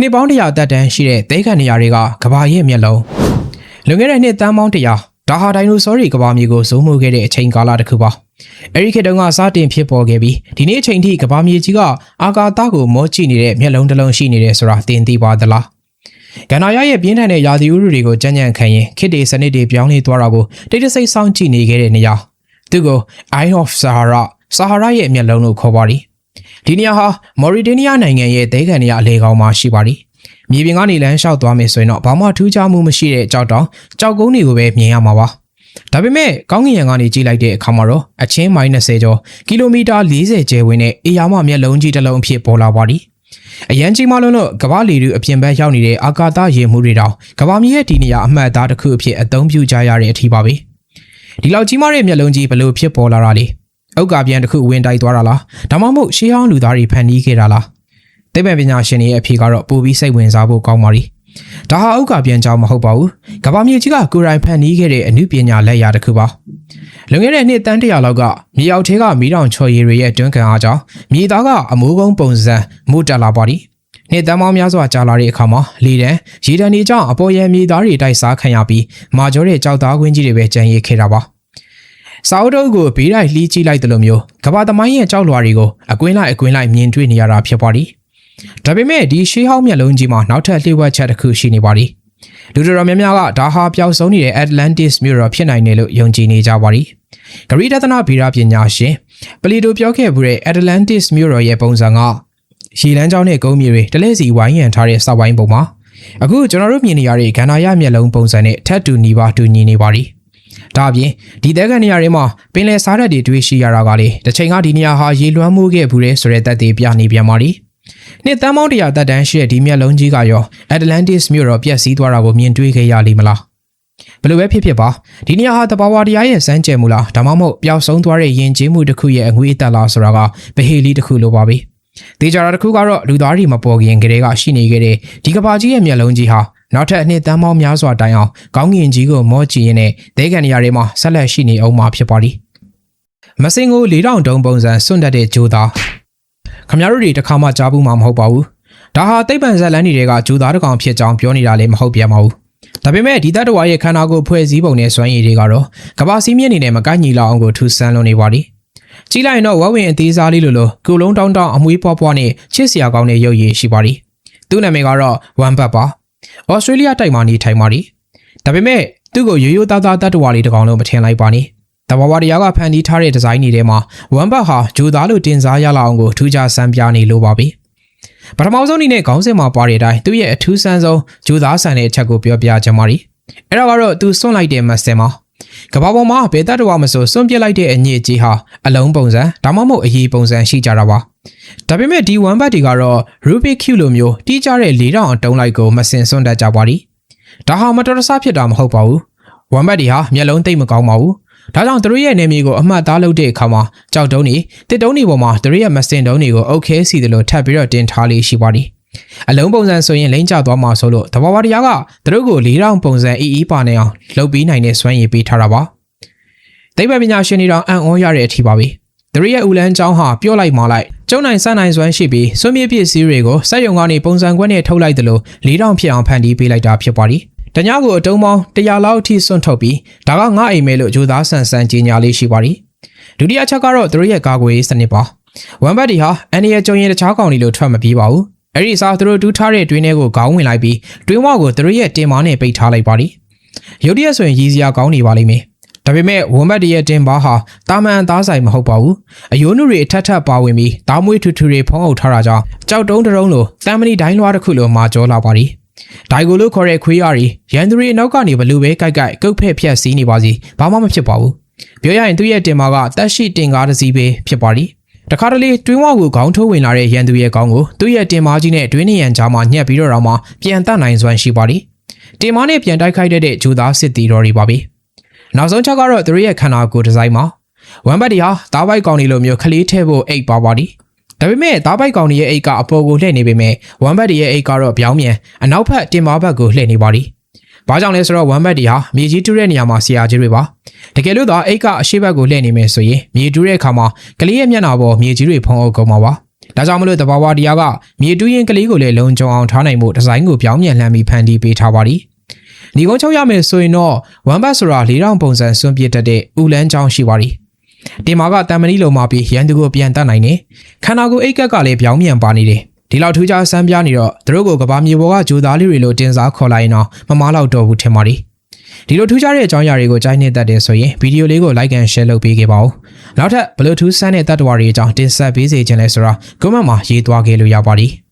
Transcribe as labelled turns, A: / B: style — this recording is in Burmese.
A: နှစ်ပေါင်းတရာတက်တန်းရှိတဲ့တဲခံနေရာတွေကကဘာရဲ့မျက်လုံးလွန်ခဲ့တဲ့နှစ်တန်းပေါင်းတရာဒါဟာဒိုင်နိုဆောတွေကဘာမြေကိုဇုံမှုခဲ့တဲ့အချိန်ကာလတစ်ခုပါအဲဒီခေတ်တုန်းကစတင်ဖြစ်ပေါ်ခဲ့ပြီးဒီနေ့အချိန်ထိကဘာမြေကြီးကအာကာသကိုမောကြည့်နေတဲ့မျက်လုံးတစ်လုံးရှိနေတယ်ဆိုတာသင်သိပါသလားကန္နာရရဲ့ပြင်းထန်တဲ့ယာသီဥရုတွေကိုကြမ်းကြမ်းခံရင်ခေတ်တွေစနစ်တွေပြောင်းလဲသွားတာကိုတိတ်တဆိတ်စောင့်ကြည့်နေခဲ့တဲ့နေရာသူကို Eye of Sahara ဆာဟာရာရဲ့မျက်လုံးလို့ခေါ်ပါတယ် ဒီနေရာဟာမော်ရီတေးနီးယားနိုင်ငံရဲ့ဒဲကန်နေရာအလေကောင်မှာရှိပါတယ်။မြေပြင်ကနေလမ်းလျှောက်သွားမယ်ဆိုရင်တော့ဘာမှထူးခြားမှုမရှိတဲ့ကြောက်တောင်ကြောက်ကုန်းတွေကိုပဲမြင်ရမှာပါ။ဒါပေမဲ့ကောင်းကင်ယံကနေကြည့်လိုက်တဲ့အခါမှာတော့အချင်းမိုင်20ကျော်ကီလိုမီတာ40ကျယ်ဝန်းတဲ့အေယာမမျက်လုံးကြီးတစ်လုံးအဖြစ်ပေါ်လာပါတယ်။အရန်ကြီးမလုံးလို့ကမ္ဘာလီတွေအပြင်ဘက်ရောက်နေတဲ့အာကာသရေမှုတွေတောင်ကမ္ဘာမြေရဲ့ဒီနေရာအမှတ်အသားတစ်ခုအဖြစ်အသုံးပြုကြရတဲ့အထီးပါပဲ။ဒီလောက်ကြီးမားတဲ့မျက်လုံးကြီးဘလို့ဖြစ်ပေါ်လာတာလဲ။ အုတ်ကာပြန်တစ်ခုဝင်တိုက်သွားတာလား။ဒါမှမဟုတ်ရှေးဟောင်းလူသားတွေဖန်တီးခဲ့တာလား။သိပ္ပံပညာရှင်တွေရဲ့အဖြေကတော့ပိုပြီးစိတ်ဝင်စားဖို့ကောင်းပါပြီ။ဒါဟာအုတ်ကာပြန်ကြောင်းမဟုတ်ပါဘူး။ကမ္ဘာမြေကြီးကကိုယ်တိုင်ဖန်တီးခဲ့တဲ့အမှုပညာလက်ရာတစ်ခုပါ။လွန်ခဲ့တဲ့နှစ်တန်းတရာလောက်ကမြေအောက်ထဲကမီးတောင်ချော်ရည်တွေရဲ့တွန်းကန်အားကြောင့်မြေသားကအမိုးကုန်းပုံစံမို့တက်လာပါသည်။နှစ်တန်းပေါင်းများစွာကြာလာတဲ့အခါမှာလေတန်းရေတန်းတွေကြောင့်အပေါ်ရန်မြေသားတွေတိုက်စားခံရပြီးမာကျော်တဲ့ကြောက်သားကွင်းကြီးတွေပဲကျန်ရစ်ခဲ့တာပါ။ စာအုပ်တုပ်ကိုဘေးတိုင်းလှီးကြည့်လိုက်တယ်လို့မျိုးကဘာသမိုင်းရဲ့ကြောက်လွာတွေကိုအကွင်းလိုက်အကွင်းလိုက်မြင်တွေ့နေရတာဖြစ်ပါသည်။ဒါပေမဲ့ဒီရှေးဟောင်းမျက်လုံးကြီးမှာနောက်ထပ်လျှို့ဝှက်ချက်တစ်ခုရှိနေပါသည်။လူတော်များများကဒါဟာပျောက်ဆုံးနေတဲ့ Atlantis မြို့တော်ဖြစ်နိုင်တယ်လို့ယုံကြည်နေကြပါသည်။ဂရိတသနာဗီရပညာရှင်ပလီတိုပြောခဲ့မှုတဲ့ Atlantis မြို့တော်ရဲ့ပုံစံကရေလမ်းကြောင်းနဲ့ကုန်းမြေတွေတလဲစီဝိုင်းရံထားတဲ့စောက်ဝိုင်းပုံမှာအခုကျွန်တော်တို့မြင်နေရတဲ့ကန္နာရမျက်လုံးပုံစံနဲ့ထပ်တူညီပါတူညီနေပါသည်။ ဒါအပြင်ဒီသက်ကန်နေရာတွေမှာပင်လယ်စားရက်တွေတွေ့ရှိရတာကလေတစ်ချိန်ကဒီနေရာဟာရေလွှမ်းမိုးခဲ့ဘူးတဲ့ဆိုတဲ့သက်သေပြနေပြန်ပါသည်။နှစ်တန်းပေါင်းတရာတက်တန်းရှိတဲ့ဒီမျက်လုံးကြီးကရော Atlantis မြို့တော်ပြက်စီးသွားတာကိုမြင်တွေ့ခဲ့ရလိမ့်မလား။ဘယ်လိုပဲဖြစ်ဖြစ်ပါဒီနေရာဟာတဘာဝတရားရဲ့စမ်းကြယ်မှုလားဒါမှမဟုတ်ပျောက်ဆုံးသွားတဲ့ယဉ်ကျေးမှုတစ်ခုရဲ့အငွေအသက်လားဆိုတာကဗဟေလီတစ်ခုလိုပါပဲ။ဒေကြတာတစ်ခုကတော့လူသားတွေမပေါ်ခင်ကတည်းကရှိနေခဲ့တဲ့ဒီကဘာကြီးရဲ့မျက်လုံးကြီးဟာ နောက်ထပ်အနှစ်တန်းပေါင်းများစွာတိုင်အောင်ကောင်းကင်ကြီးကိုမော့ကြည့်ရင်းနဲ့ဒဲကန်နေရာတွေမှာဆက်လက်ရှိနေအောင်မှာဖြစ်ပါသည်။မစင်ကို၄တောင်တုံးပုံစံစွန့်တက်တဲ့ဂျိုသားခမရတို့တွေတစ်ခါမှကြားဘူးမှာမဟုတ်ပါဘူး။ဒါဟာသိပ္ပံဇက်လန်းတွေကဂျိုသားတစ်ကောင်ဖြစ်ကြောင်းပြောနေတာလည်းမဟုတ်ပြန်ပါဘူး။ဒါပေမဲ့ဒီတတ္တဝါရဲ့ခန္ဓာကိုယ်ဖွဲ့စည်းပုံနဲ့စွမ်းရည်တွေကတော့ကဘာစီးမြင့်နေနဲ့မကိုက်ညီလောက်အောင်ကိုထူဆန်းလွန်နေပါသည်။ကြည့်လိုက်ရင်တော့ဝက်ဝင်အသေးစားလေးလိုလိုကုလုံးတောင်းတောင်းအမွေးပွားပွားနဲ့ချစ်စရာကောင်းတဲ့ရုပ်ရည်ရှိပါသည်။သူ့နာမည်ကတော့ဝမ်ဘတ်ပါ။ ဩစတြေးလျတိုက်မှာနေထိုင်ပါသည်။ဒါပေမဲ့သူ့ကိုရိုးရိုးသားသားတတ္တဝါလေးတစ်ကောင်လုံးမထင်လိုက်ပါနဲ့။တဘာဝတရားကဖန်တီးထားတဲ့ဒီဇိုင်းတွေထဲမှာဝမ်ဘတ်ဟာဂျိုသားလိုတင်စားရလောက်အောင်ကိုထူးခြားစမ်းပြနေလို့ပါပဲ။ပထမဆုံးအနေနဲ့ခေါင်းစဉ်မှာပါတဲ့အတိုင်းသူ့ရဲ့အထူးဆန်းဆုံးဂျိုသားဆန်တဲ့အချက်ကိုပြောပြချင်ပါသည်။အဲ့ဒါကတော့သူစွန့်လိုက်တဲ့မက်ဆင်မှာကဘာပေါ်မှာဘယ်တတ္တဝါမဆိုစွန့်ပစ်လိုက်တဲ့အညစ်အကြေးဟာအလုံးပုံစံဒါမှမဟုတ်အရေးပုံစံရှိကြတာပါ ဒါပေမဲ့ဒီ1ဘတ်တွေကတော့ Rubik Cube လိုမျိုးတီးကြတဲ့၄တောင်အတုံးလိုက်ကိုမစင်စွန့်တတ်ကြပါသည်ဒါဟာမတော်တဆဖြစ်တာမဟုတ်ပါဘူး1ဘတ်တွေဟာမျက်လုံးသိမ့်မကောင်းပါဘူးဒါကြောင့်သူတို့ရဲ့နေမြေကိုအမှတ်သားလုပ်တဲ့အခါမှာကြောက်တုံးတွေတစ်တုံးတွေပေါ်မှာသူတို့ရဲ့မစင်တုံးတွေကိုအုတ်ခဲစီတယ်လို့ထပ်ပြီးတော့တင်ထားလေးရှိပါသည်အလုံးပုံစံဆိုရင်လိမ့်ကျသွားမှာဆိုလို့တဘာဝတရားကသူတို့ကို၄တောင်ပုံစံအီအီပါနေအောင်လုပ်ပြီးနိုင်တဲ့စွမ်းရည်ပေးထားတာပါသိပ္ပံပညာရှင်တွေတော့အံ့ဩရတဲ့အထီပါပဲသူတို့ရဲ့ဦးလန်းကျောင်းဟာပြောလိုက်မှလိုက် ကျုံနိုင်စနိုင်စွမ်းရှိပြီးစွန့်မြစ်ပစ္စည်းတွေကိုစက်ရုံကနေပုံစံခွက်နဲ့ထုတ်လိုက်တယ်လို့၄တောင်ဖြစ်အောင်ဖန်တီးပေးလိုက်တာဖြစ်ပါသည်တညကိုအတုံးပေါင်း100လောက်အထိစွန့်ထုတ်ပြီးဒါကငါအိမ်မဲလို့ဂျိုသားဆန်ဆန်ကြီးညာလေးရှိပါသည်ဒုတိယချက်ကတော့သူတို့ရဲ့ကာကွယ်ရေးစနစ်ပါဝမ်ဘတ်ဒီဟာအန်ဒီရဲ့ကြုံရင်တခြားကောင်တွေလို့ထွက်မပြေးပါဘူးအဲ့ဒီစားသူတို့တူးထားတဲ့တွင်းထဲကိုခေါင်းဝင်လိုက်ပြီးတွင်းဝကိုသူတို့ရဲ့တင်မားနဲ့ပိတ်ထားလိုက်ပါသည်ရုတ်တရက်ဆိုရင်ရည်စရာကောင်းနေပါလိမ့်မယ် ဒါပေမဲ့ဝမ်ဘတ်တရဲ့တင်ပါဟာတာမန်သားဆိုင်မဟုတ်ပါဘူးအယိုးနုတွေအထက်ထပ်ပါဝင်ပြီးတားမွေးထူထူတွေဖုံးအုပ်ထားတာကြောင့်ကြောက်တုံးတုံးလိုတမ်မနီဒိုင်းလွားတစ်ခုလိုမာကြောလာပါသည်ဒိုင်ကိုလို့ခေါ်တဲ့ခွေးရည်ရန်သူတွေအနောက်ကနေဘလူပဲကြိုက်ကြိုက်ကုတ်ဖက်ဖြက်စီးနေပါစီဘာမှမဖြစ်ပါဘူးပြောရရင်သူ့ရဲ့တင်ပါကတက်ရှိတင်ကားတစ်စီးပဲဖြစ်ပါသည်တခါတလေတွင်းဝကိုခေါင်းထိုးဝင်လာတဲ့ရန်သူရဲ့ခေါင်းကိုသူ့ရဲ့တင်မားကြီးနဲ့တွင်းနေရန်ကြားမှာညှက်ပြီးတော့တော့မှပြန်တတ်နိုင်စွမ်းရှိပါသည်တင်မားနဲ့ပြန်တိုက်ခိုက်တဲ့ဂျူသားစစ်တီတော်တွေပါပဲ နောက်ဆုံးချက်ကတော့သူတို့ရဲ့ခန္ဓာကိုယ်ဒီဇိုင်းမှာဝမ်ဘတ်ဒီဟာတားပိုက်ကောင်တွေလိုမျိုးခလေးထဲဖို့အိတ်ပါပါသည်ဒါပေမဲ့တားပိုက်ကောင်တွေရဲ့အိတ်ကအပေါ်ကိုလှည့်နေပေမဲ့ဝမ်ဘတ်ဒီရဲ့အိတ်ကတော့ပြောင်းပြန်အနောက်ဘက်တင်မားဘက်ကိုလှည့်နေပါသည်။ဘာကြောင့်လဲဆိုတော့ဝမ်ဘတ်ဒီဟာမြေကြီးတူးတဲ့နေရာမှာဆရာကြီးတွေပါ။တကယ်လို့သာအိတ်ကအရှိဘက်ကိုလှည့်နေမယ်ဆိုရင်မြေတူးတဲ့အခါမှာကလေးရဲ့မျက်နှာပေါ်မြေကြီးတွေဖုံးအုပ်ကုန်မှာပါ။ဒါကြောင့်မလို့တဘာဝတရားကမြေတူးရင်ကလေးကိုလည်းလုံခြုံအောင်ထားနိုင်မှုဒီဇိုင်းကိုပြောင်းပြန်လှန်ပြီးဖန်တီးပေးထားပါသည်။ ဒီကုန်းချုပ်ရမယ်ဆိုရင်တော့ဝမ်ဘတ်ဆိုတာ၄000ပုံစံစွန့်ပစ်တတ်တဲ့ဥလန်းချောင်းရှိပါသည်။တင်မာကတံမဏိလုံးမှာပြီးရန်သူကိုပြန်တတ်နိုင်တယ်။ခန္ဓာကိုယ်အိတ်ကက်ကလည်းပြောင်းပြန်ပါနေတယ်။ဒီလောက်ထူးခြားဆန်းပြနေတော့သူတို့ကိုကဘာမြေပေါ်ကဂျိုသားလေးတွေလိုတင်စားခေါ်လိုက်ရင်တော့မမားတော့တော့ဘူးထင်ပါသည်။ဒီလိုထူးခြားတဲ့အကြောင်းအရာတွေကိုကြိုက်နေတတ်တယ်ဆိုရင်ဗီဒီယိုလေးကို like and share လုပ်ပေးခဲ့ပါဦး။နောက်ထပ် Bluetooth ဆန်းတဲ့တတ်တော်တွေအကြောင်းတင်ဆက်ပေးစေချင်လဲဆိုတော့ comment မှာရေးသွားခဲ့လို့ရပါတယ်။